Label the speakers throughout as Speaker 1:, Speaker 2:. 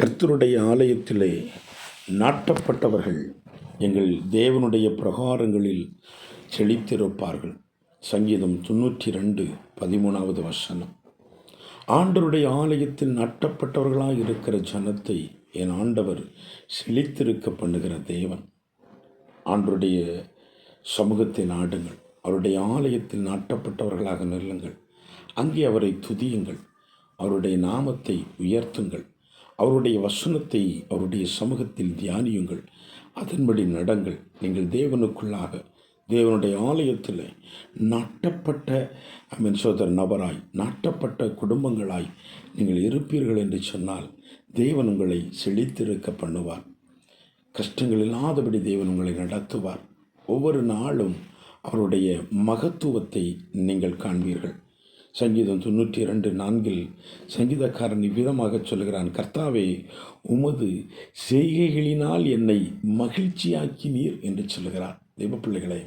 Speaker 1: கர்த்தருடைய ஆலயத்திலே நாட்டப்பட்டவர்கள் எங்கள் தேவனுடைய பிரகாரங்களில் செழித்திருப்பார்கள். சங்கீதம் தொண்ணூற்றி ரெண்டு பதிமூணாவது வசனம். ஆண்டருடைய ஆலயத்தில் நாட்டப்பட்டவர்களாக இருக்கிற ஜனத்தை என் ஆண்டவர் செழித்திருக்க பண்ணுகிற தேவன். ஆண்டருடைய சமூகத்தை நாடுங்கள். அவருடைய ஆலயத்தில் நாட்டப்பட்டவர்களாக நில்லுங்கள். அங்கே அவரை துதியுங்கள். அவருடைய நாமத்தை உயர்த்துங்கள். அவருடைய வசனத்தை அவருடைய சமூகத்தில் தியானியுங்கள். அதன்படி நடங்கள். நீங்கள் தேவனுக்குள்ளாக தேவனுடைய ஆலயத்தில் நாட்டப்பட்ட மீன் சோதர நபராய் நாட்டப்பட்ட குடும்பங்களாய் நீங்கள் இருப்பீர்கள் என்று சொன்னால் தேவன் உங்களை செழித்திருக்க பண்ணுவார். கஷ்டங்கள் இல்லாதபடி தேவன் உங்களை நடத்துவார். ஒவ்வொரு நாளும் அவருடைய மகத்துவத்தை நீங்கள் காண்பீர்கள். சங்கீதம் தொண்ணூற்றி இரண்டு நான்கில் சங்கீதக்காரன் இவ்விதமாக சொல்கிறான் கர்த்தாவே உமது செய்கைகளினால் என்னை மகிழ்ச்சியாக்கினீர் என்று சொல்கிறார் தெய்வ பிள்ளைகளே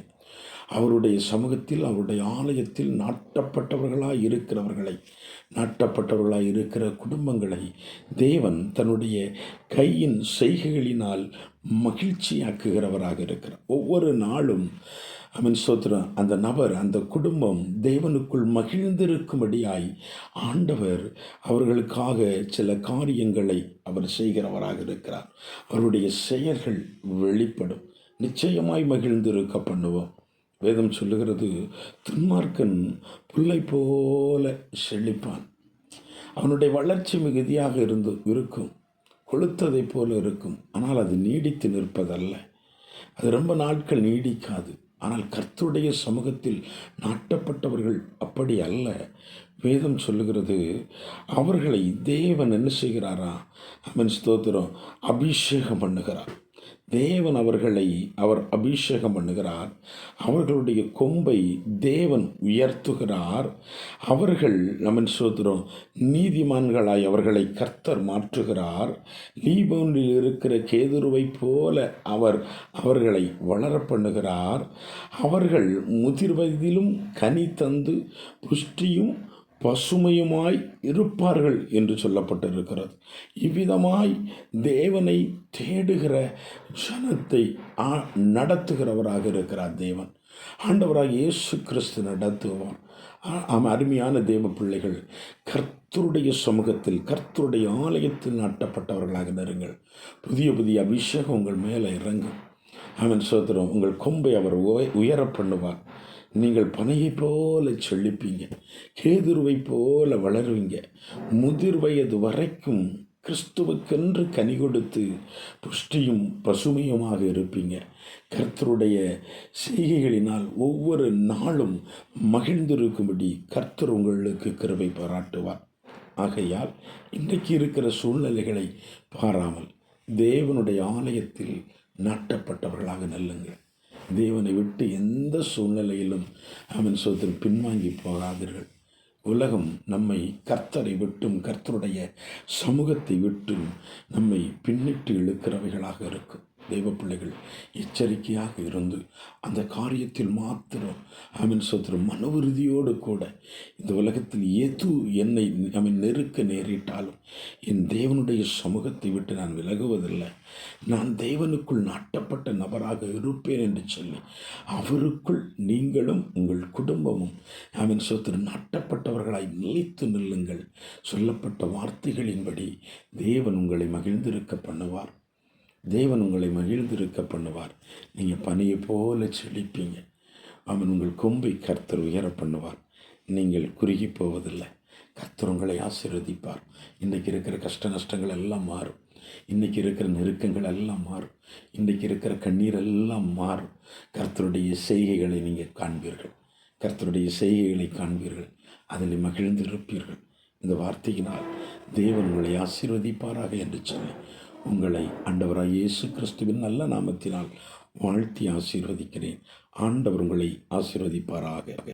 Speaker 1: அவருடைய சமூகத்தில் அவருடைய ஆலயத்தில் நாட்டப்பட்டவர்களாக இருக்கிறவர்களை நாட்டப்பட்டவர்களாக இருக்கிற குடும்பங்களை தேவன் தன்னுடைய கையின் செய்கைகளினால் மகிழ்ச்சியாக்குகிறவராக இருக்கிறார். ஒவ்வொரு நாளும் அவன் சோத்திரம் அந்த நபர் அந்த குடும்பம் தேவனுக்குள் மகிழ்ந்திருக்கும்படியாய் ஆண்டவர் அவர்களுக்காக சில காரியங்களை அவர் செய்கிறவராக இருக்கிறார். அவருடைய செயல்கள் வெளிப்படும். நிச்சயமாய் மகிழ்ந்திருக்க பண்ணுவோம். வேதம் சொல்லுகிறது துன்மார்க்கன் புல்லை போல செழிப்பான். அவனுடைய வளர்ச்சி மிகுதியாக இருந்து இருக்கும் கொளுத்ததைப் போல இருக்கும். ஆனால் அது நீடித்து நிற்பதல்ல. அது ரொம்ப நாட்கள் நீடிக்காது. ஆனால் கர்த்துடைய சமூகத்தில் நாட்டப்பட்டவர்கள் அப்படி அல்ல. வேதம் சொல்லுகிறது அவர்களை தேவன் என்ன செய்கிறாரா? அவன் ஸ்தோத்திரம். அபிஷேகம் பண்ணுகிறார். தேவன் அவர்களை அவர் அபிஷேகம் பண்ணுகிறார். அவர்களுடைய கொம்பை தேவன் உயர்த்துகிறார். அவர்கள் நம்ம சொல்கிறோம் நீதிமான்களாய் அவர்களை கர்த்தர் மாற்றுகிறார். லீபோனில் இருக்கிற கேதுருவை போல அவர் அவர்களை வளர பண்ணுகிறார். அவர்கள் முதிர்வதிலும் கனி தந்து புஷ்டியும் பசுமையுமாய் இருப்பார்கள் என்று சொல்லப்பட்டிருக்கிறது. இவ்விதமாய் தேவனை தேடுகிற ஜனத்தை நடத்துகிறவராக இருக்கிறார் தேவன். ஆண்டவராக இயேசு கிறிஸ்து நடத்துவார் ஆமாம் அருமையான தேவ பிள்ளைகள் கர்த்தருடைய சமூகத்தில் கர்த்தருடைய ஆலயத்தில் நாட்டப்பட்டவர்களாக நெருங்கள் புதிய புதிய அபிஷேகம் உங்கள் மேலே இறங்கும். அவன் சோதரம் உங்கள் கொம்பை அவர் உயர பண்ணுவார். நீங்கள் பனையை போல செழிப்பீங்க கேதுருவை போல வளருவீங்க. முதிர் வயது வரைக்கும் கிறிஸ்துவுக்கென்று கனி கொடுத்து புஷ்டியும் பசுமையுமாக இருப்பீங்க. கர்த்தருடைய செய்கைகளினால் ஒவ்வொரு நாளும் மகிழ்ந்திருக்கும்படி கர்த்தர் உங்களுக்கு கிருவை பாராட்டுவார். ஆகையால் இன்றைக்கு இருக்கிற சூழ்நிலைகளை பாராமல் தேவனுடைய ஆலயத்தில் நாட்டப்பட்டவர்களாக நல்லுங்கள். தேவனை விட்டு எந்த சூழ்நிலையிலும் அவன் சொத்தில் பின்வாங்கி போகாதீர்கள். உலகம் நம்மை கர்த்தரை விட்டும் கர்த்தருடைய சமூகத்தை விட்டும் நம்மை பின்னிட்டு இழுக்கிறவைகளாக இருக்கும். தெய்வ பிள்ளைகள் எச்சரிக்கையாக இருந்து அந்த காரியத்தில் மாத்திரம் அமீன் சொத்துரு மனவுறுதியோடு கூட இந்த உலகத்தில் எது என்னை அவன் நெருக்க நேரிட்டாலும் என் தேவனுடைய சமூகத்தை விட்டு நான் விலகுவதில்லை. நான் தேவனுக்குள் நாட்டப்பட்ட நபராக இருப்பேன் என்று சொல்லி அவருக்குள் நீங்களும் உங்கள் குடும்பமும் அமீன் சொத்து நாட்டப்பட்டவர்களாய் நிலைத்து நில்லுங்கள். சொல்லப்பட்ட வார்த்தைகளின்படி தேவன் உங்களை மகிழ்ந்திருக்க பண்ணுவார். தேவன் உங்களை மகிழ்ந்திருக்க பண்ணுவார். நீங்கள் பனியை போல செழிப்பீங்க. அவன் உங்கள் கொம்பை கர்த்தர் உயர பண்ணுவார். நீங்கள் குறுகி போவதில்லை. கர்த்தர் உங்களை ஆசீர்வதிப்பார். இன்றைக்கி இருக்கிற கஷ்ட நஷ்டங்கள் எல்லாம் மாறும். இன்றைக்கி இருக்கிற நெருக்கங்கள் எல்லாம் மாறும். இன்றைக்கி இருக்கிற கண்ணீர் எல்லாம் மாறும். கர்த்தருடைய செய்கைகளை நீங்கள் காண்பீர்கள். கர்த்தருடைய செய்கைகளை காண்பீர்கள். அதில் மகிழ்ந்திருப்பீர்கள். இந்த வார்த்தையினால் தேவன் உங்களை ஆசீர்வதிப்பாராக என்று சொல்லி உங்களை ஆண்டவராக இயேசு கிறிஸ்துவின் நல்ல நாமத்தினால் வாழ்த்தி ஆசீர்வதிக்கிறேன். ஆண்டவர் உங்களை ஆசீர்வதிப்பாராக.